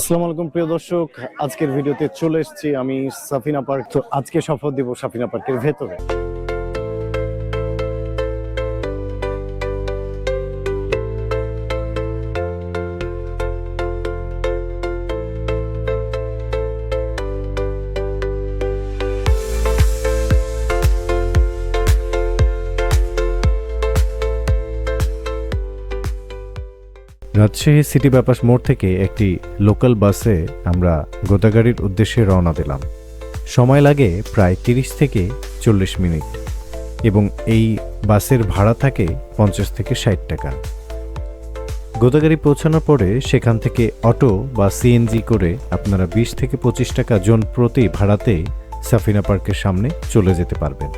আসসালামু আলাইকুম, প্রিয় দর্শক। আজকের ভিডিওতে চলে এসেছি আমি সাফিনা পার্ক। তো আজকে সফর দিব সাফিনা পার্কের ভেতরে। রাজশাহী সিটি বাইপাস মোড় থেকে একটি লোকাল বাসে আমরা গোদাগাড়ির উদ্দেশ্যে রওনা দিলাম। সময় লাগে প্রায় তিরিশ থেকে চল্লিশ মিনিট এবং এই বাসের ভাড়া থাকে পঞ্চাশ থেকে ষাট টাকা। গোদাগাড়ি পৌঁছানোর পরে সেখান থেকে অটো বা সিএনজি করে আপনারা বিশ থেকে পঁচিশ টাকা জন প্রতি ভাড়াতে সাফিনা পার্কের সামনে চলে যেতে পারবেন।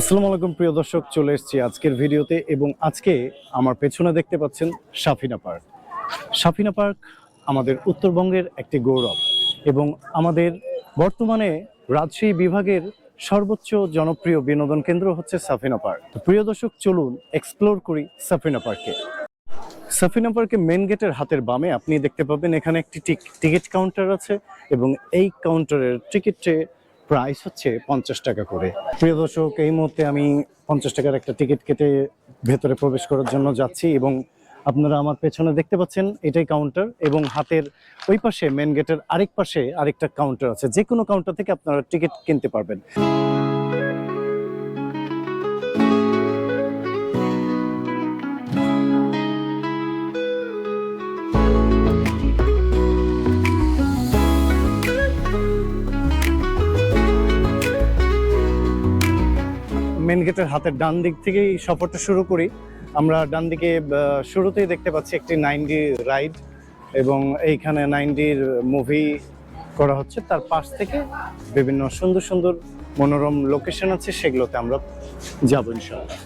আসসালামু আলাইকুম, প্রিয় দর্শক, চলে এসেছি আজকের ভিডিওতে এবং আজকে আমার পেছনে দেখতে পাচ্ছেন সাফিনা পার্ক। সাফিনা পার্ক আমাদের উত্তরবঙ্গের একটি গৌরব এবং আমাদের বর্তমানে রাজশাহী বিভাগের সর্বোচ্চ জনপ্রিয় বিনোদন কেন্দ্র হচ্ছে সাফিনা পার্ক। প্রিয় দর্শক, চলুন এক্সপ্লোর করি সাফিনা পার্কে সাফিনা পার্কে মেন গেটের হাতের বামে আপনি দেখতে পাবেন এখানে একটি টিকিট কাউন্টার আছে এবং এই কাউন্টারের টিকিটে প্রাইস হচ্ছে পঞ্চাশ টাকা করে। প্রিয় দর্শক, এই মুহূর্তে আমি পঞ্চাশ টাকার একটা টিকিট কেটে ভেতরে প্রবেশ করার জন্য যাচ্ছি এবং আপনারা আমার পেছনে দেখতে পাচ্ছেন, এটাই কাউন্টার এবং হাতের ওই পাশে মেন গেটের আরেক পাশে আরেকটা কাউন্টার আছে। যে কোনো কাউন্টার থেকে আপনারা টিকিট কিনতে পারবেন। মেন গেটের হাতের ডান দিক থেকেই সফরটা শুরু করি। আমরা ডান দিকে শুরুতেই দেখতে পাচ্ছি একটি নাইনডি রাইড এবং এইখানে নাইনডির মুভি করা হচ্ছে। তার পাশ থেকে বিভিন্ন সুন্দর সুন্দর মনোরম লোকেশন আছে, সেগুলোতে আমরা যাব ইনশাল্লাহ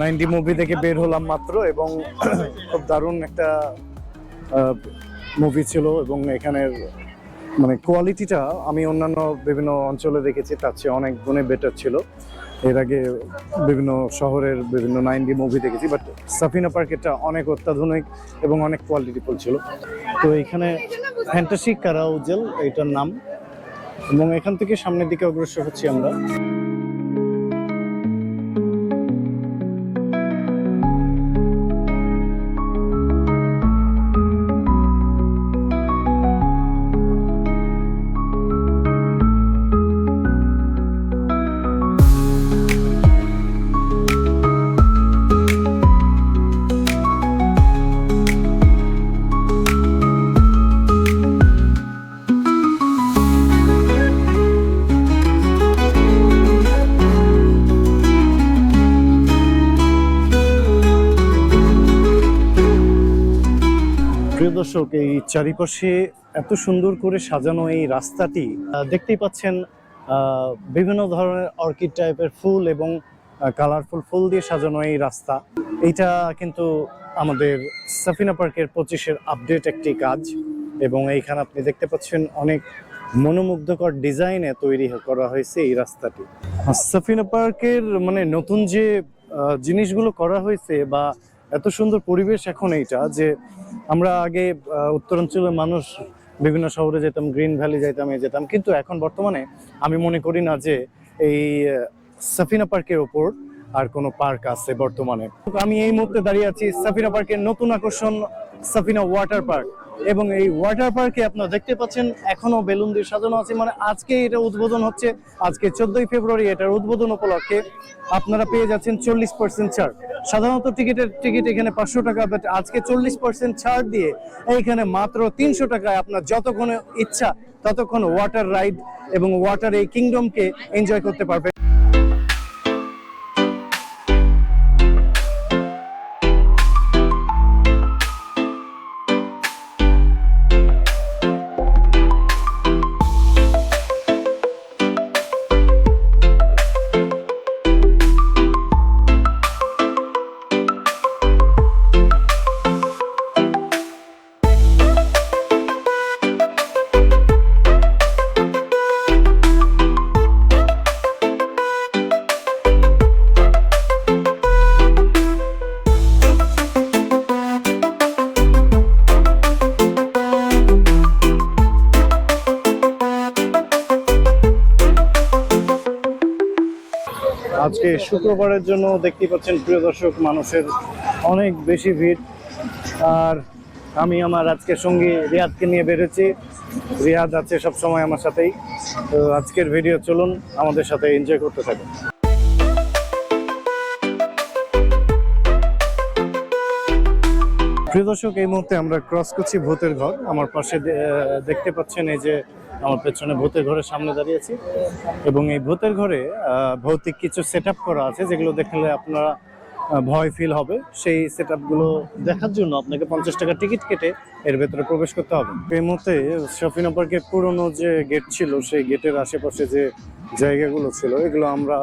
নাইনটি মুভি থেকে বের হলাম মাত্র এবং খুব দারুণ একটা মুভি ছিল এবং এখানের মানে কোয়ালিটিটা আমি অন্যান্য বিভিন্ন অঞ্চলে দেখেছি, তার চেয়ে অনেক গুণে বেটার ছিল। এর আগে বিভিন্ন শহরের বিভিন্ন নাইনটি মুভি দেখেছি বাট সাফিনা পার্ক এটা অনেক অত্যাধুনিক এবং অনেক কোয়ালিটিফুল ছিল। তো এখানে ফ্যান্টাসি কারাউজেল এটার নাম। এবং এখান থেকে সামনের দিকে অগ্রসর হচ্ছি আমরা। দর্শক, এই চারিপাশে এত সুন্দর করে সাজানো এই রাস্তাটি দেখতেই পাচ্ছেন বিভিন্ন ধরনের অর্কিড টাইপের ফুল এবং কালারফুল ফুল দিয়ে সাজানো এই রাস্তা। এইটা কিন্তু আমাদের সাফিনা পার্কের পঁচিশের আপডেট একটি কাজ এবং এইখানে আপনি দেখতে পাচ্ছেন অনেক মনোমুগ্ধকর ডিজাইনে তৈরি করা হয়েছে এই রাস্তাটি। সাফিনা পার্কের মানে নতুন যে জিনিসগুলো করা হয়েছে বা এত সুন্দর পরিবেশ এখন এইটা যে আমরা আগে উত্তরাঞ্চলের মানুষ বিভিন্ন শহরে যেতাম, গ্রিন ভ্যালি যেতাম এ যেতাম। কিন্তু এখন বর্তমানে আমি মনে করি না যে এই সাফিনা পার্কের ওপর আর কোনো পার্ক আছে বর্তমানে। আমি এই মুহূর্তে দাঁড়িয়ে আছি সাফিনা পার্কের নতুন আকর্ষণ সাফিনা ওয়াটার পার্ক। এবং এই ওয়াটার পার্কে আপনারা দেখতে পাচ্ছেন এখনও বেলুন দিয়ে সাজানো আছে। মানে আজকে এটা উদ্বোধন হচ্ছে। আজকে চোদ্দই ফেব্রুয়ারি এটার উদ্বোধন উপলক্ষে আপনারা পেয়ে যাচ্ছেন চল্লিশ পার্সেন্ট ছাড়। সাধারণত টিকিটের টিকিট এখানে পাঁচশো টাকা বাট আজকে চল্লিশ পার্সেন্ট ছাড় দিয়ে এইখানে মাত্র তিনশো টাকায় আপনার যতক্ষণ ইচ্ছা, ততক্ষণ ওয়াটার রাইড এবং ওয়াটার এই কিংডমকে এনজয় করতে পারবেন। আজকে শুক্রবারের জন্য দেখতে পাচ্ছেন প্রিয় দর্শক, মানুষের অনেক বেশি ভিড়। আর আমি আমার আজকের সঙ্গী রিয়াদকে নিয়ে বেরোচ্ছি। রিয়াদ আছে সব সময় আমার সাথেই। তো আজকের ভিডিও চলুন, আমাদের সাথে এনজয় করতে থাকুন। প্রিয় দর্শক, এই মুহূর্তে আমরা ক্রস করছি ভূতের ঘর। আমার পাশে দেখতে পাচ্ছেন এই যে আমার পেছনে ভূতের ঘরের সামনে দাঁড়িয়েছি। এবং এই ভূতের ঘরে ভৌতিক কিছু সেট করা আছে যেগুলো দেখলে আপনারা ভয় ফিল হবে। সেই সেট দেখার জন্য আপনাকে পঞ্চাশ টাকা টিকিট কেটে এর ভেতরে প্রবেশ করতে হবে। এই মুহূর্তে শফিনা পার্কের পুরনো যে গেট ছিল, সেই গেটের আশেপাশে যে জায়গাগুলো ছিল, এগুলো আমরা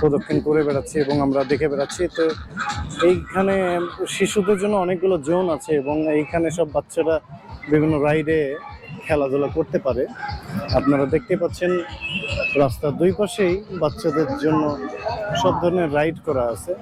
প্রদক্ষিণ করে বেড়াচ্ছি এবং আমরা দেখে বেড়াচ্ছি। তো এইখানে শিশুদের জন্য অনেকগুলো জোন আছে এবং এইখানে সব বাচ্চারা বিভিন্ন রাইডে খেলাধুলা করতে পারে। আপনারা দেখতে পাচ্ছেন, রাস্তার দুই পাশেই বাচ্চাদের জন্য সব ধরনের রাইড করা আছে।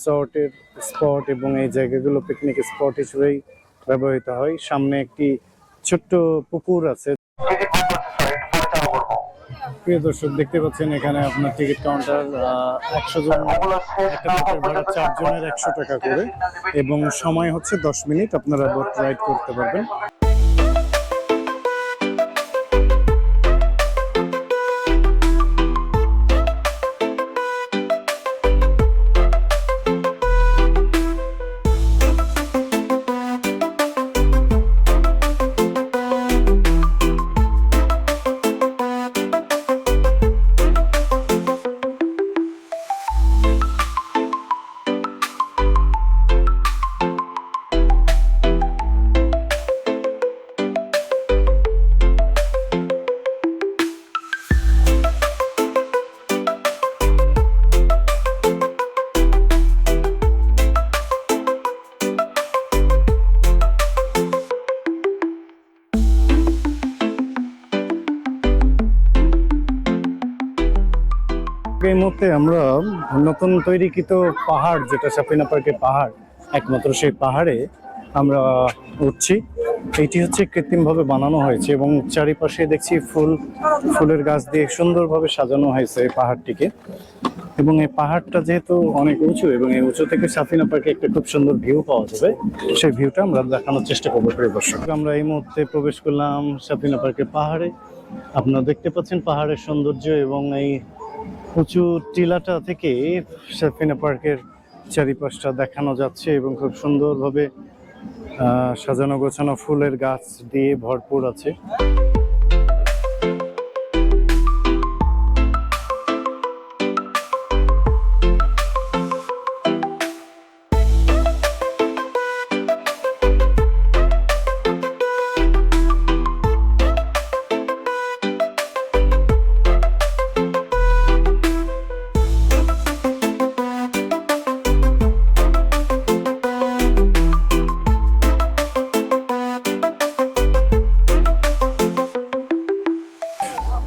রিসর্টের স্পট এবং এই জায়গাগুলো পিকনিক স্পট হিসেবেই ব্যবহৃত হয়। সামনে একটি ছোট্ট পুকুর আছে। প্রিয় দর্শক, দেখতে পাচ্ছেন এখানে আপনার টিকিট কাউন্টার একশো জন ভাড়া চারজনের একশো টাকা করে। এবং সময় হচ্ছে দশ মিনিট, আপনারা বোট রাইড করতে পারবেন। এই মুহূর্তে আমরা নতুন তৈরিকৃত পাহাড়, যেটা সাপিনা পার্কের পাহাড়, একমাত্র সেই পাহাড়ে আমরা উঠছি। এটি হচ্ছে কৃত্রিমভাবে বানানো হয়েছে এবং চারিপাশে দেখছি ফুল, ফুলের গাছ দিয়ে সুন্দরভাবে সাজানো হয়েছে এই পাহাড়টিকে। এবং এই পাহাড়টা যেহেতু অনেক উঁচু এবং এই উঁচু থেকে সাফিনা পার্কে একটা খুব সুন্দর ভিউ পাওয়া যাবে, সেই ভিউটা আমরা দেখানোর চেষ্টা করব প্রিয় দর্শক আমরা এই মুহূর্তে প্রবেশ করলাম সাফিনা পার্কের পাহাড়ে। আপনারা দেখতে পাচ্ছেন পাহাড়ের সৌন্দর্য এবং এই উঁচু টিলাটা থেকে সাফিনা পার্কের চারিপাশটা দেখানো যাচ্ছে এবং খুব সুন্দরভাবে সাজানো গোছানো ফুলের গাছ দিয়ে ভরপুর আছে।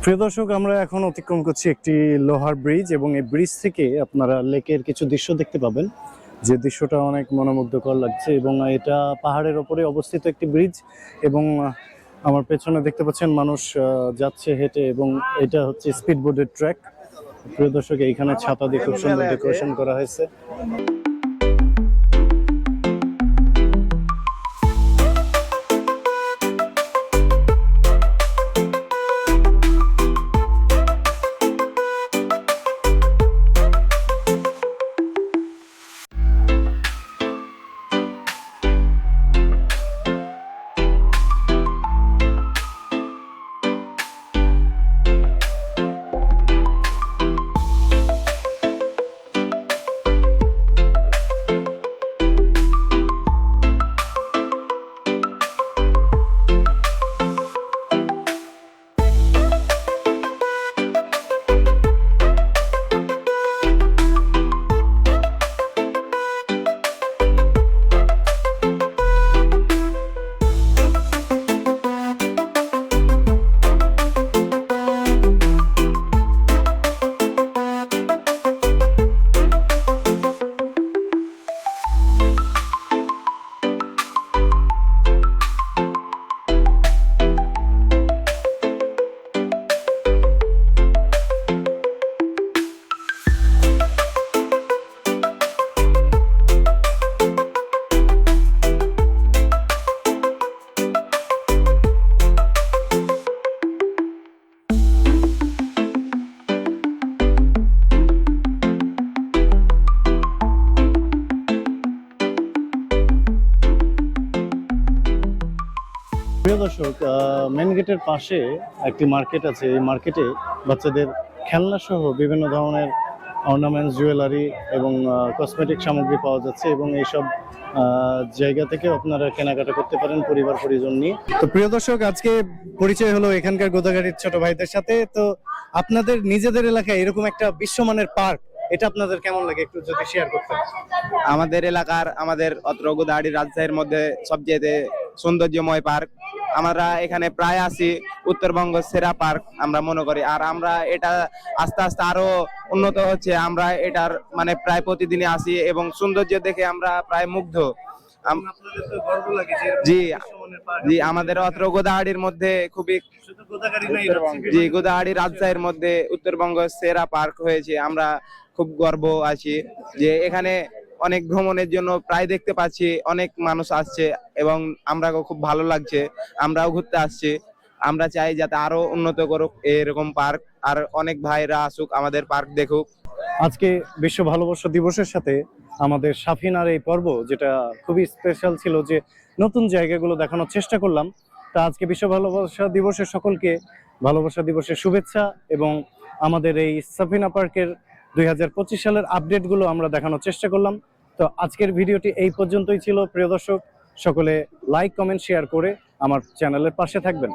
প্রিয় দর্শক আমরা এখন অতিক্রম করছি একটি লোহার ব্রিজ এবং এই ব্রিজ থেকে আপনারা লেকের কিছু দৃশ্য দেখতে পাবেন। যে দৃশ্যটা অনেক মনোমুগ্ধকর লাগছে এবং এটা পাহাড়ের ওপরে অবস্থিত একটি ব্রিজ এবং আমার পেছনে দেখতে পাচ্ছেন মানুষ আহ, যাচ্ছে হেঁটে এবং এটা হচ্ছে স্পিড বোর্ডের ট্র্যাক। প্রিয় দর্শক এইখানে ছাতা দিয়ে খুব সুন্দর ডেকোরেশন করা হয়েছে। প্রিয় দর্শক মেন গেটের পাশে একটি মার্কেট আছে। এই মার্কেটে বাচ্চাদের খেলনা সহ বিভিন্ন ধরনের অর্নামেন্টস জুয়েলারি এবং কসমেটিক সামগ্রী পাওয়া যাচ্ছে এবং এইসব জায়গা থেকে আপনারা কেনাকাটা করতে পারেন পরিবার, পরিজন নিয়ে। তো প্রিয় দর্শক, আজকে পরিচয় হলো এখানকার গোদাগাড়ির ছোট ভাইদের সাথে। তো আপনাদের নিজেদের এলাকায় এরকম একটা বিশ্বমানের পার্ক এটা আপনাদের কেমন লাগে? একটু যদি শেয়ার করতেন। আমাদের এলাকার আমাদের অত্র গোদাহাটি রাজশাহীর মধ্যে সবচেয়ে সৌন্দর্যময় পার্ক আমরা এখানে প্রায় আসি উত্তরবঙ্গ সেরা পার্ক, আমরা মনে করি। আর আমরা এটা আস্তে আস্তে আরও উন্নত হচ্ছে, আমরা এটার মানে প্রায় প্রতিদিনই আসি এবং সৌন্দর্য দেখে আমরা প্রায় মুগ্ধ। জি জি, আমাদের অত্র গোদাহাটির মধ্যে খুবই জি গোদাহাটি রাজশাহীর মধ্যে উত্তরবঙ্গ সেরা পার্ক হয়েছে, আমরা খুব গর্ব আছি যে এখানে অনেক ভ্রমণের জন্য প্রায় দেখতে পাচ্ছি, অনেক মানুষ আসছে এবং আমরা খুব ভালো লাগছে, আমরাও ঘুরতে আসছি। আমরা চাই যাতে আরও উন্নত করুক এরকম পার্ক, আর অনেক ভাইরা আসুক, আমাদের পার্ক দেখুক। আজকে বিশ্ব ভালোবাসা দিবসের সাথে আমাদের সাফিনার এই পর্ব, যেটা খুবই স্পেশাল ছিল যে নতুন জায়গাগুলো দেখানোর চেষ্টা করলাম। তা আজকে বিশ্ব ভালোবাসা দিবসের সকলকে ভালোবাসা দিবসের শুভেচ্ছা এবং আমাদের এই সাফিনা পার্কের দুই হাজার পঁচিশ সালের আপডেটগুলো আমরা দেখানোর চেষ্টা করলাম। তো আজকের ভিডিওটি এই পর্যন্তই ছিল। প্রিয় দর্শক, সকলে লাইক কমেন্ট শেয়ার করে আমার চ্যানেলের পাশে থাকবেন।